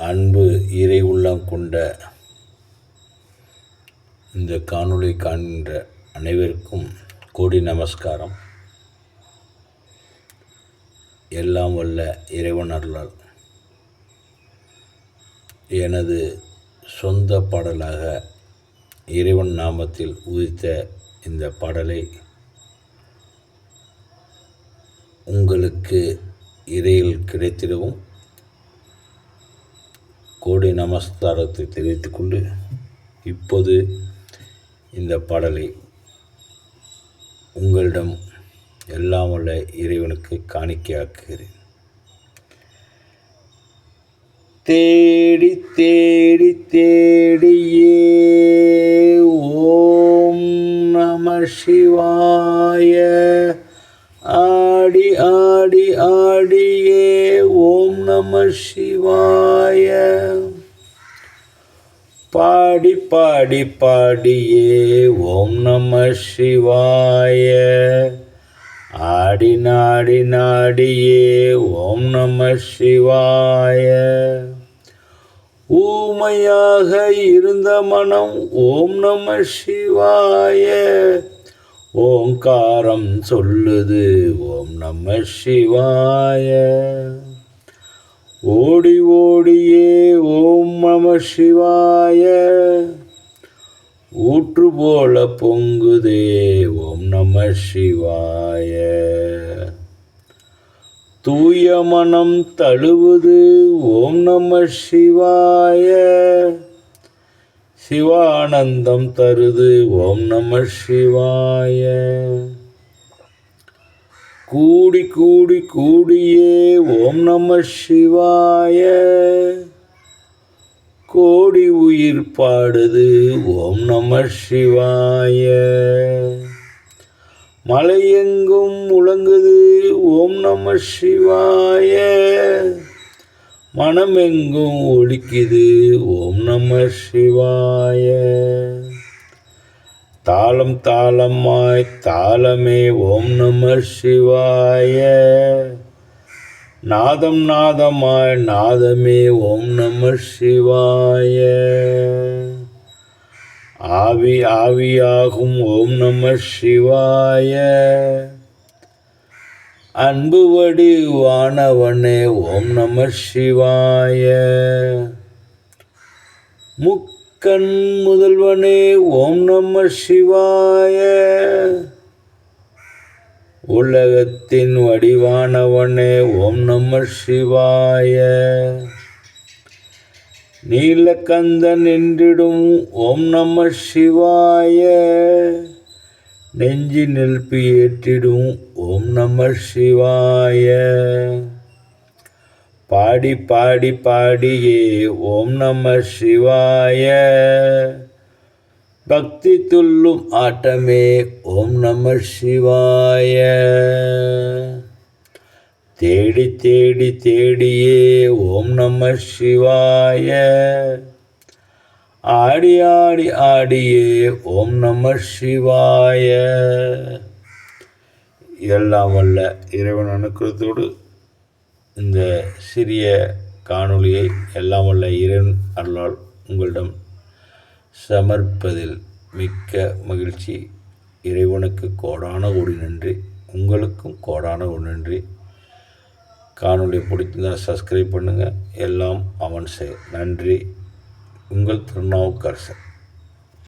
அன்பு இறை உள்ளம் கொண்ட இந்த காணொளி காண்கின்ற அனைவருக்கும் கோடி நமஸ்காரம். எல்லாம் வல்ல இறைவன் அருளால் எனது சொந்த பாடலாக இறைவன் நாமத்தில் உதித்த இந்த பாடலை உங்களுக்கு இறையில் கிடைத்திடவும் கோடி நமஸ்காரத்தை தெரிவித்து கொண்டு இப்போது இந்த பாடலை உங்களிடம் எல்லாம் உள்ள இறைவனுக்கு காணிக்கையாக்குகிறேன். தேடி தேடி தேடியே ஓம் நம சிவாய. ஆடி ஆடி ஆடியே ஓம் நம சிவாய. பாடி பாடி பாடியே ஓம் நம சிவாய. ஆடி நாடி நாடியே ஓம் நம சிவாய. ஊமையாக இருந்த மனம் ஓம் நம சிவாய. ஓங்காரம் சொல்லுது ஓம் நம சிவாய. ஓடி ஓடியே ஓம் நம சிவாய. ஊற்று போல பொங்குதே ஓம் நம சிவாய. தூய மனம் தழுவுது ஓம் நம சிவாய. சிவானந்தம் தருது ஓம் நம சிவாய. கூடி கூடி கூடியே ஓம் நம சிவாய. கோடி உயிர் பாடுது. ஓம் நம சிவாய. மலையெங்கும் முழங்குது. ஓம் நம சிவாய. மனமெங்கும் ஒலிக்குது. ஓம் நம சிவாய. தாளம் தாளமாய் தாளமே ஓம் நம சிவாய. நாதம் நாதமாய் நாதமே ஓம் நம சிவாய. ஆவி ஆவியாகும் ஓம் நம சிவாய. அன்பு வடிவானவனே ஓம் நம சிவாய. முக்கண் முதல்வனே ஓம் நம சிவாய. உலகத்தின் வடிவானவனே ஓம் நம சிவாய. நீலக்கந்தன் நின்றிடும் ஓம் நம சிவாய. நெஞ்சி நெல்பி ஏற்றிடும் ஓம் நம சிவாய. பாடி பாடி பாடியே ஓம் நம சிவாய. பக்தி துள்ளும் ஆட்டமே ஓம் நம சிவாய. தேடி தேடி தேடியே ஓம் நம சிவாய. ஆடி ஆடி ஆடியே ஓம் நம சிவாய. இதெல்லாம் வல்ல இறைவன் அனுக்கிறதோடு இந்த சிறிய காணொளியை எல்லாம் வல்ல இறைவன் அருளால் உங்களிடம் சமர்ப்பதில் மிக்க மகிழ்ச்சி. இறைவனுக்கு கோடான கோடி நன்றி. உங்களுக்கும் கோடான கோடி நன்றி. காணொலியை பிடிச்சிருந்தால் சப்ஸ்கிரைப் பண்ணுங்கள் எல்லாம் அவன் செய். நன்றி. உங்கள் திருநாவுக்கரசர்